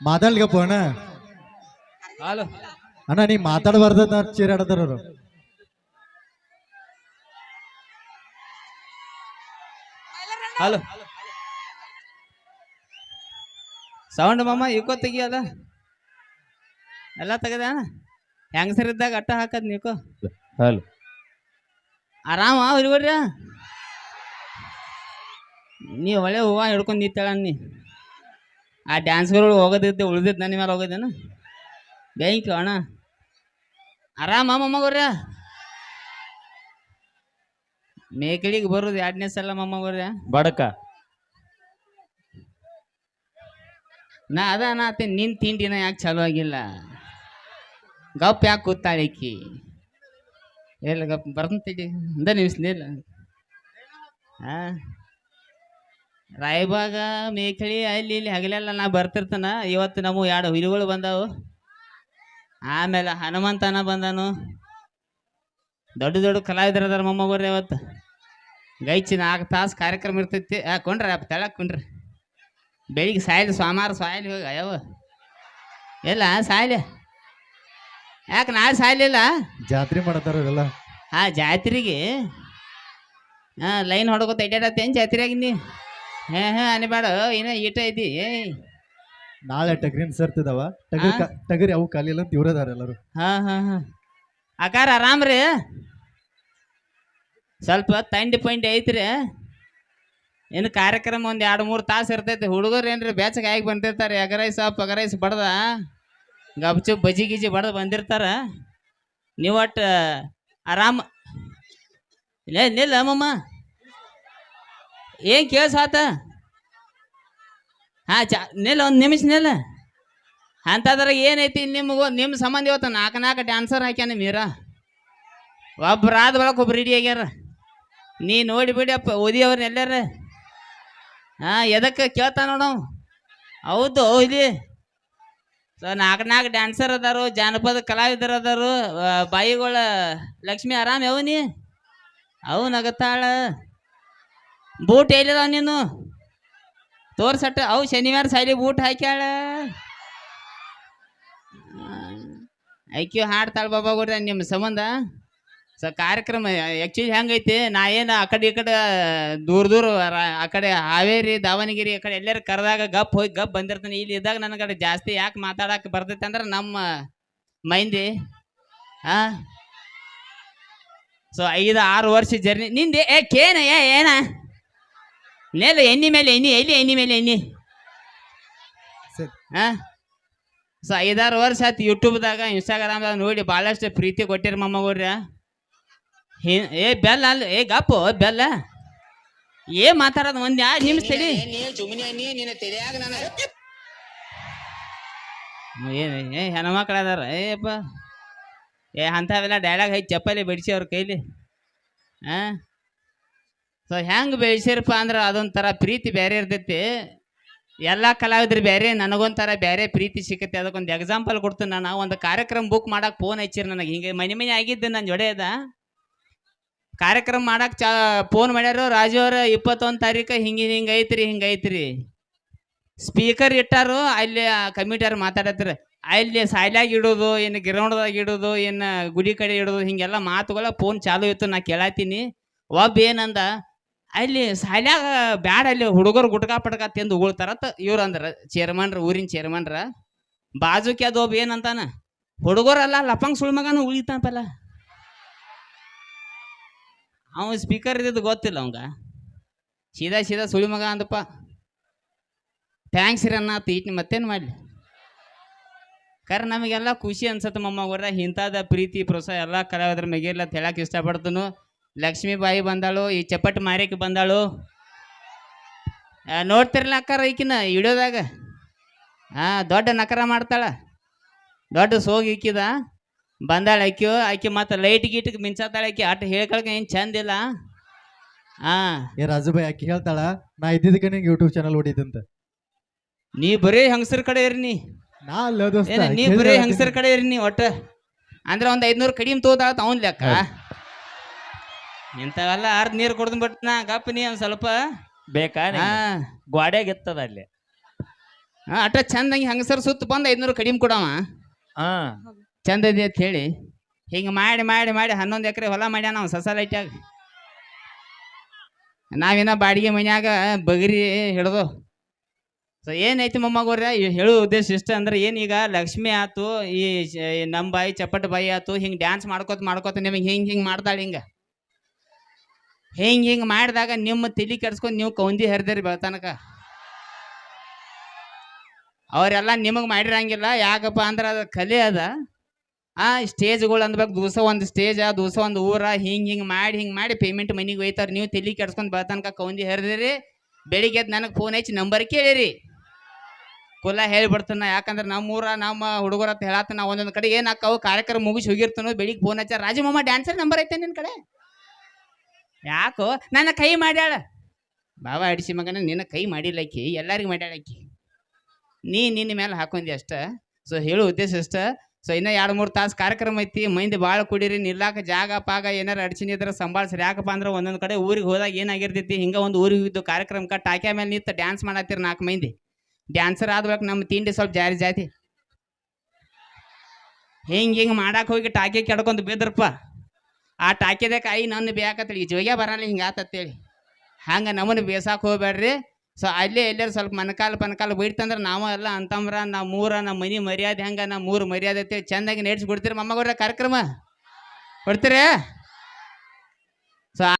ಮಾತಾಡ್ಲಿಗಪ್ಪ ಅಣ್ಣ ಹಲೋ. ಅಣ್ಣ ನೀ ಮಾತಾಡಬಾರ್ದ ಚೀರಾಡತಾರ ಅವರು. ಹಲೋ. ಸೌಂಡ್ ಮಾಮ ಇಕೋ ತೆಗಿಯೋದ? ಎಲ್ಲ ತೆಗದ ಹೆಂಗಸರಿದ್ದಾಗ ಅಟ್ಟ ಹಾಕದ್ ನೀಕೋ ಹಲೋ. ಆರಾಮ ಹುಡುಗರ್ರ ನೀ ಒಳ್ಳೆ ಹೂವ ಹಿಡ್ಕೊಂಡು ನಿಂತಾಳ ನೀ. ಆ ಡ್ಯಾನ್ಸ್ಗಳು ಹೋಗೋದಿದ್ದೆ ಉಳಿದಿದ್ದ ನನ್ನ ಮೇಲೆ ಹೋಗೋದೇನು ಬ್ಯಾಂಕ್ ಅಣ್ಣ ಆರಾಮ ಮೊಮ್ಮಗವ್ರ? ಮೇಕಳಿಗೆ ಬರೋದು ಎರಡನೇ ಸಲ ಮೊಮ್ಮಗವ್ರ. ಬಡಕ. ನಾ ಅದ ಅನ್ನತ್ತೆ ನಿನ್ ತಿಂಡಿನ ಯಾಕೆ ಚಲೋ ಆಗಿಲ್ಲ? ಗಪ್ ಯಾಕೆ ಕೂತಾಳಿಕಿ ಎಲ್ಲ ಗಪ್ ಬರ್ತಂತೇಳಿ ಅಂದ ನಿಮಿಷ ಇಲ್ಲ. ಹಾ ರಾಯಬಾಗ ಮೇಕಳಿ ಅಲ್ಲಿ ಇಲ್ಲಿ ಹಗಲೆಲ್ಲ ನಾ ಬರ್ತಿರ್ತಾನ. ಇವತ್ತು ನಮ್ಮ ಎರಡು ಹುಲಿಗಳು ಬಂದಾವು. ಆಮೇಲೆ ಹನುಮಂತನ ಬಂದನು. ದೊಡ್ಡ ದೊಡ್ಡ ಕಲಾವಿದರು ಅದಾರ ಮೊಮ್ಮಗೋರಿ ಇವತ್ತು. ಗೈಚಿ ನಾಲ್ಕು ತಾಸು ಕಾರ್ಯಕ್ರಮ ಇರ್ತೈತಿ. ಆ ಕೊಂಡ್ರಿ ಅಪ್ಪ ತೆಳಕ್ ಕೊಂಡ್ರಿ. ಬೆಳಿಗ್ಗೆ ಸಾಯಲಿ ಸೋಮವಾರ ಸಾಯಲಿ ಹೋಗ ಯಾವ ಎಲ್ಲ ಸಾಯಲಿ. ಯಾಕೆ ನಾಳೆ ಸಾಯಲಿಲ್ಲ? ಜಾತ್ರೆ ಮಾಡತಾರ ಅವರೆಲ್ಲ ಆ ಜಾತ್ರೆಗೆ ಹಾಂ ಲೈನ್ ಹೊಡ್ಕೊತ ಅಡ್ಡಾಡತ್ತೇನು ಜಾತ್ರೆಯಾಗಿ ನೀ ಹಾಂ ಹೇ ಅನಿಬೇಡ ಏನ ಈಟ ಐತಿ? ನಾಳೆ ಟಗ್ರಿನ್ ಸರ್ತಿದಾವ. ಟಗರ್? ಕಾ- ಟಗರಿ ಅವು ಕಾಲಿಲ್ಲ ಅಂತ ಇವ್ರದಾರ ಎಲ್ಲರೂ. ಹಾ ಹಾ ಹಾಂ. ಆರಾಮ್ ರೀ? ಸ್ವಲ್ಪ ತಂಡಿ ಪಂಡಿ ಐತ್ರಿ. ಏನು ಕಾರ್ಯಕ್ರಮ ಒಂದು ಎರಡು ಮೂರು ತಾಸು ಇರ್ತೈತಿ. ಹುಡುಗರು ಏನ್ರಿ ಬೇಚಗೆ ಆಗಿ ಬಂದಿರ್ತಾರೆ. ಎಗರೈಸ್ ಪಗರೈಸ್ ಬಡ್ದ. ಗಬ್ಚು ಬಜಿ ಗಿಜಿ ಬಡ್ದು ಬಂದಿರ್ತಾರ. ನೀವು ಒಟ್ಟು ಆರಾಮ. ಇಲ್ಲ ನಿಲ್ಲ ಅಮ್ಮಮ್ಮ ಏನು ಕೇಳ್ಸ ಆತ? ಹಾಂ, ಚಾ ನಿಲ್ಲ ಒಂದು ನಿಮಿಷ ನಿಲ್ಲ ಅಂತದ್ರ ಏನೈತಿ ನಿಮಗೂ ನಿಮ್ಮ ಸಂಬಂಧ ಇವತ್ತು ನಾಲ್ಕು ನಾಲ್ಕು ಡ್ಯಾನ್ಸರ್ ಹಾಕ್ಯಾನ ಮೀರ? ಒಬ್ರು ಆದ ಬಳಕ ಒಬ್ರು ರೆಡಿ ಆಗ್ಯಾರ. ನೀ ನೋಡಿ ಬಿಡಿಯಪ್ಪ ಓದಿಯವ್ರನ್ನ ಎಲ್ಲಾರ. ಹಾಂ ಎದಕ್ಕೆ ಕೇಳ್ತಾ ನೋಡು ಹೌದು, ಇಲ್ಲಿ. ಸೊ ನಾಲ್ಕು ನಾಲ್ಕು ಡ್ಯಾನ್ಸರ್ ಅದಾರು, ಜಾನಪದ ಕಲಾವಿದರು ಅದಾರು ಬಾಯಿಗಳ ಲಕ್ಷ್ಮಿ ಆರಾಮ್ ಯಾವ ನೀ? ಅವು ನಗತಾಳ ಬೂಟ್ ಎಲ್ಲಿದ ನೀನು? ತೋರ್ಸಟ್ಟ. ಅವು ಶನಿವಾರ ಸಾಲಿ ಬೂಟ್ ಹಾಕ್ಯಾಳ. ಐಕ್ಯೂ ಹಾಡ್ತಾಳ ಬಾಬಾ ಗುಡ್ರ ನಿಮ್ಮ ಸಂಬಂಧ? ಸೊ ಕಾರ್ಯಕ್ರಮ ಆ್ಯಕ್ಚುಲಿ ಹೆಂಗೈತಿ? ನಾ ಏನು ಆ ಕಡೆ ಈ ಕಡೆ ದೂರ ದೂರ ಆ ಕಡೆ ಹಾವೇರಿ, ದಾವಣಗೆರೆ ಆ ಕಡೆ ಎಲ್ಲರೂ ಕರೆದಾಗ ಗಪ್ ಹೋಗಿ ಗಪ್ ಬಂದಿರ್ತಾನೆ. ಇಲ್ಲಿ ಇದ್ದಾಗ ನನ್ನ ಕಡೆ ಜಾಸ್ತಿ ಯಾಕೆ ಮಾತಾಡಕ್ಕೆ ಬರ್ತೈತೆ ಅಂದ್ರೆ ನಮ್ಮ ಮೈಂದಿ. ಹಾಂ ಸೊ ಐದು ಆರು ವರ್ಷ ಜರ್ನಿ. ನಿಂದೆ, ಏ ಕೇನ, ಏ, ಏನ? ನೇಲ ಎಣ್ಣೆ ಮೇಲೆ ಎಣ್ಣೆ ಎಲ್ಲಿ ಎಣ್ಣೆ ಮೇಲೆ ಎಣ್ಣೆ? ಸರಿ. ಹಾ ಸೊ ಐದಾರು ವರ್ಷ ಆಯ್ತು ಯೂಟ್ಯೂಬ್ದಾಗ ಇನ್ಸ್ಟಾಗ್ರಾಮ್ದಾಗ ನೋಡಿ ಭಾಳಷ್ಟು ಪ್ರೀತಿ ಕೊಟ್ಟಿರಿ ಮೊಮ್ಮಗವ್ರ ಏ ಬೆಲ್ಲ ಅಲ್ಲ ಏ ಗಪ್ಪು ಬೆಲ್ಲ. ಏ ಮಾತಾಡೋದು ಒಂದು ಯಾರು ನಿಮ್ಮ ತಡಿ ಏನು ಏ ಹೆಣ್ಮಕ್ಳು ಅದಾರ ಏಪ್ಪ ಏ ಅಂಥವೆಲ್ಲ ಡೈಲಾಗ್ ಐತಿ ಚಪ್ಪಲಿ ಬಿಡಿಸಿ ಅವ್ರ ಕೈಲಿ. ಹಾಂ ಸೊ ಹೆಂಗೆ ಬೆಳೆಸಿರಪ್ಪ ಅಂದ್ರೆ ಅದೊಂಥರ ಪ್ರೀತಿ ಬೇರೆ ಇರ್ತೈತಿ. ಎಲ್ಲ ಕಲಾವಿದ್ರು ಬೇರೆ ನನಗೊಂಥರ ಬೇರೆ ಪ್ರೀತಿ ಸಿಕ್ಕತ್ತೆ ಅದಕ್ಕೊಂದು ಎಕ್ಸಾಂಪಲ್ ಕೊಡ್ತೀನಿ ನಾನು. ಒಂದು ಕಾರ್ಯಕ್ರಮ ಬುಕ್ ಮಾಡಕ್ಕೆ ಫೋನ್ ಹಚ್ಚಿರಿ ನನಗೆ. ಹಿಂಗೆ ಮನೆ ಮನೆ ಆಗಿದ್ದು ನನ್ನ ಜೊಡೆ ಅದ ಕಾರ್ಯಕ್ರಮ ಮಾಡಕ್ಕೆ ಚಾ ಫೋನ್ ಮಾಡ್ಯಾರ ರಾಜು ಅವ್ರ, ಇಪ್ಪತ್ತೊಂದು ತಾರೀಕು ಹಿಂಗೆ ಹಿಂಗೆ ಐತ್ರಿ ಹಿಂಗೆ ಐತ್ರಿ. ಸ್ಪೀಕರ್ ಇಟ್ಟಾರು ಅಲ್ಲಿ ಕಮಿಟಿಯವ್ರು ಮಾತಾಡತ್ರ, ಅಲ್ಲಿ ಸಾಯ್ಲಾಗಿ ಇಡೋದು ಏನು ಗ್ರೌಂಡ್ದಾಗ ಇಡೋದು ಏನು ಗುಡಿ ಕಡೆ ಇಡೋದು, ಹಿಂಗೆಲ್ಲ ಮಾತುಗಳ ಫೋನ್ ಚಾಲು ಇತ್ತು ನಾ ಕೇಳತ್ತೀನಿ ಒಬ್ಬ ಏನಂದ ಅಲ್ಲಿ ಸಾಲ್ಯಾಗ ಬ್ಯಾಡ ಅಲ್ಲಿ ಹುಡುಗರು ಗುಟ್ಕಾ ಪಟ್ಕಾ ತಿಂದು ಉಗುಳ್ತಾರತ್ತ ಇವ್ರು ಅಂದ್ರ ಚೇರ್ಮನ್ರ ಊರಿನ ಚೇರ್ಮನ್ರ ಬಾಜುಕಿ ಅದು ಒಬ್ಬ ಏನಂತಾನ ಹುಡುಗರಲ್ಲ ಲಪಂಗ್ ಸುಳ್ ಮಗನ ಉಳಿತಾಪಲ್ಲ ಅವ ಸ್ಪೀಕರ್ ಇದ್ದಿದ್ದು ಗೊತ್ತಿಲ್ಲ ಅವಂಗ. ಸೀದಾ ಸೀದಾ ಸುಳಿಮಗ ಅಂದಪ್ಪ. ಥ್ಯಾಂಕ್ಸ್ ರೀ ಅನ್ನ ಈಟ್ ಮತ್ತೇನು ಮಾಡಲಿ? ಖರೆ ನಮಗೆಲ್ಲ ಖುಷಿ ಅನ್ಸತ್ತೆ ಮೊಮ್ಮಗರ ಇಂಥದ ಪ್ರೀತಿ, ಪ್ರೋತ್ಸಾಹ ಎಲ್ಲ ಕಲಾವಿದ್ರ ಮೆಗೆಲ್ಲ ಹೇಳಕ್ಕೆ ಇಷ್ಟಪಡ್ತನು. ಲಕ್ಷ್ಮೀಬಾಯಿ ಬಂದಾಳು ಈ ಚಪ್ಪಟ್ ಮಾರಿಕೆ ಬಂದಾಳು. ಆ, ನೋಡ್ತಿರ್ಲ ಅಕ್ಕಾರ ಈಕಿನ ಇಡೋದಾಗ ಹಾಂ ದೊಡ್ಡ ನಕರ ಮಾಡ್ತಾಳ. ದೊಡ್ಡ ಸೋಗಿ ಇಕ್ಕಿದ ಬಂದಾಳೆ ಆಕಿ ಆಕಿ ಮತ್ತೆ ಲೈಟ್ ಗೀಟಿಗೆ ಮಿಂಚಾತಾಳ ಆಕಿ. ಆಟ ಹೇಳ್ಕೊಳಕ್ಕೆ ಏನು ಚಂದಿಲ್ಲ ಹಾಂ ಏ ರಾಜುಬಾಯಿ ಆಕಿ ಹೇಳ್ತಾಳ ನಾ ಇದ್ದಿದ್ದಕ್ಕೆ ನಿಂಗೆ ಯೂಟ್ಯೂಬ್ ಚಾನಲ್ ಹೊಡಿದಂತ ನೀ ಬರೀ ಹೆಂಗಸರ ಕಡೆ ಇರಿ ನೀ. ನಾ ಅಲ್ಲ ದೋಸ್ತ ಏನ ನೀ ಕೇಳಿದ್ರೆ ಬರೀ. ಹೆಂಗಸರ ಕಡೆ ಇರಿ ನೀ ಒಟ್ಟ. ಅಂದ್ರೆ ಒಂದು ಐದ್ನೂರು ಕಡಿಮೆ ತಗೋತಾಳ ಅವನ್ ಲೆಕ್ಕ ಇಂಥವೆಲ್ಲ ಅರ್ಧ ನೀರು ಕುಡ್ದು ಬಿಟ್ನ ಗಪ್ಪ ನೀ ಒಂದ್ ಸ್ವಲ್ಪ. ಬೇಕಾ ಹಾ. ಗೋಡೆಗೆ ಇತ್ತದ ಅಲ್ಲಿ. ಹಾ, ಅಟ ಚಂದಂಗೆ ಹಂಗಸರ್ ಸುತ್ತ ಬಂದು ಐದ್ನೂರು ಕಡಿಮೆ ಕೊಡವ. ಹಾ. ಚಂದ ಇದೆ ಅಂತ ಹೇಳಿ. ಹಿಂಗೆ ಮಾಡಿ ಮಾಡಿ ಮಾಡಿ ಹನ್ನೊಂದು ಎಕರೆ ಹೊಲ ಮಾಡ್ಯಾನ ನಾವು ಸೊಸೈಟಿಯಾಗ ನಾವೇನ ಬಾಡಿಗೆ ಮನ್ಯಾಗ ಬಗರಿ ಹಿಡ್ದು. ಸೊ ಏನೈತಿ ಮೊಮ್ಮಗೋರ್ಯ ಹೇಳು ಉದ್ದೇಶ ಇಷ್ಟ ಅಂದ್ರೆ ಏನೀಗ ಲಕ್ಷ್ಮಿ ಆತು ಈ ಶ- ಈ ನಮ್ಮ ಬಾಯಿ ಚಪ್ಪಟ್ ಬಾಯಿ ಆತು ಹಿಂಗೆ ಡ್ಯಾನ್ಸ್ ಮಾಡ್ಕೋತ ಮಾಡ್ಕೋತ ನಿಮಗೆ ಹಿಂಗೆ ಹಿಂಗೆ ಮಾಡ್ತಾಳೆ ಹಿಂಗೆ. ಹಿಂಗೆ ಹಿಂಗೆ ಮಾಡಿದಾಗ ನಿಮ್ಮ ತಲೆ ಕೆಡ್ಸ್ಕೊಂಡು ನೀವು ಕೌಂದಿ ಹರಿದಿರಿ ಬೆಳ್ತನಕ ಅವರೆಲ್ಲ ನಿಮಗೆ ಮಾಡಿರಂಗಿಲ್ಲ, ಯಾಕಪ್ಪ ಅಂದ್ರೆ ಅದು ಕಲೆ ಅದ. ಆ, ಸ್ಟೇಜ್ಗಳು ಅಂದ್ಬೇಕು, ದಿವಸ ಒಂದು ಸ್ಟೇಜ, ದಿವಸ ಒಂದು ಊರ, ಹಿಂಗೆ ಹಿಂಗೆ ಮಾಡಿ ಹಿಂಗೆ ಮಾಡಿ ಪೇಮೆಂಟ್ ಮನೆಗೆ ಒಯ್ತಾರೆ. ನೀವು ತಲೆ ಕೆಡ್ಸ್ಕೊಂಡು ಬೆಳ್ತನಕ ಕೌಂದಿ ಹರಿದಿರಿ. ಬೆಳಿಗ್ಗೆ ನನಗೆ ಫೋನ್ ಹಚ್ಚಿ ನಂಬರ್ ಕೇಳಿರಿ. ಕುಲ ಹೇಳ್ಬಿಡ್ತಾನ ಯಾಕಂದ್ರೆ ನಮ್ಮ ಊರ ನಮ್ಮ ಹುಡುಗರ ಅಂತ ಹೇಳತ್ತ ನಾ ಒಂದೊಂದು ಕಡೆ, ಏನು ಅಕ್ಕವು ಕಾರ್ಯಕ್ರಮ ಮುಗಿಸಿ ಹೋಗಿರ್ತಾನೋ ಬೆಳಿಗ್ಗೆ ಫೋನ್ ಹಚ್ಚ ರಾಜಮಾಮ ಡ್ಯಾನ್ಸರ್ ನಂಬರ್ ಐತೆ ನಿನ್ನ ಕಡೆ? ಯಾಕೋ? ನನ್ನ ಕೈ ಮಾಡ್ಯಾಳ. ಬಾಬಾ ಅಡಿಸಿ ಮಗನ, ನಿನ್ನ ಕೈ ಮಾಡಿಲ್ಲ ಆಕಿ ಎಲ್ಲರಿಗೂ ಮಾಡ್ಯಾಳ ಆಕಿ ನೀ ನಿನ್ನ ಮೇಲೆ ಹಾಕೊಂಡಿ ಅಷ್ಟ. ಸೊ ಹೇಳು ಉದ್ದೇಶ ಅಷ್ಟ. ಸೊ ಇನ್ನ ಎರಡು ಮೂರು ತಾಸು ಕಾರ್ಯಕ್ರಮ ಐತಿ, ಮಂದಿ ಭಾಳ ಕುಡೀರಿ, ನಿಲ್ಲಾಕ ಜಾಗ ಪಾಗ ಏನಾರ ಅಡಚಿನಿ ಇದ್ರೆ ಸಂಭಾಳಿಸ್ರಿ. ಯಾಕಪ್ಪ ಅಂದ್ರೆ ಒಂದೊಂದು ಕಡೆ ಊರಿಗೆ ಹೋದಾಗ ಏನಾಗಿರ್ತೈತಿ, ಹಿಂಗೆ ಒಂದು ಊರಿಗೆ ಹೋಗಿದ್ದು ಕಾರ್ಯಕ್ರಮಕ್ಕೆ ಟಾಕ್ಯ ಮೇಲೆ ನಿಂತು ಡ್ಯಾನ್ಸ್ ಮಾಡತ್ತೀರಿ ನಾಲ್ಕು ಮಂದಿ. ಡ್ಯಾನ್ಸರ್ ಆದ್ಬೇಕು ನಮ್ಮ ತಿಂಡಿ ಸ್ವಲ್ಪ ಜಾರಿ ಜಾತಿ. ಹಿಂಗೆ ಹಿಂಗೆ ಮಾಡಕ್ಕೆ ಹೋಗಿ ಟಾಕಿ ಕೆಡ್ಕೊಂಡು ಬಿದ್ರಪ್ಪ. ಆ ಹಾಕಿದೆ ಕಾಯಿ ನನ್ನ ಬೇಕತ್ತಿ ಈ ಬರಲ್ಲ, ಹಿಂಗೆ ಆತತ್ತೇಳಿ. ಹಂಗೆ ನಮ್ಮನ್ನು ಬೇಸಾಕ್ ಹೋಗ್ಬೇಡ್ರಿ. ಸೊ ಅಲ್ಲೇ ಎಲ್ಲರೂ ಸ್ವಲ್ಪ ಮನಕಾಲು ಪನಕಾಲ ಬೈಡ್ತಂದ್ರೆ ನಾವು ಎಲ್ಲ ಅಂತಂಬ್ರ ನಾವು ಮೂರ ನಮ್ಮ ಮನೆ ಮರ್ಯಾದೆ ಹೆಂಗೆ ನಮ್ಮ ಮೂರು ಮರ್ಯಾದೆ ಅಂತೇಳಿ ಚೆಂದಾಗಿ ನಡೆಸಿ ಕೊಡ್ತೀರಿ ಮೊಮ್ಮಗವ್ರ ಕಾರ್ಯಕ್ರಮ. ಕೊಡ್ತೀರಿ? ಸೊ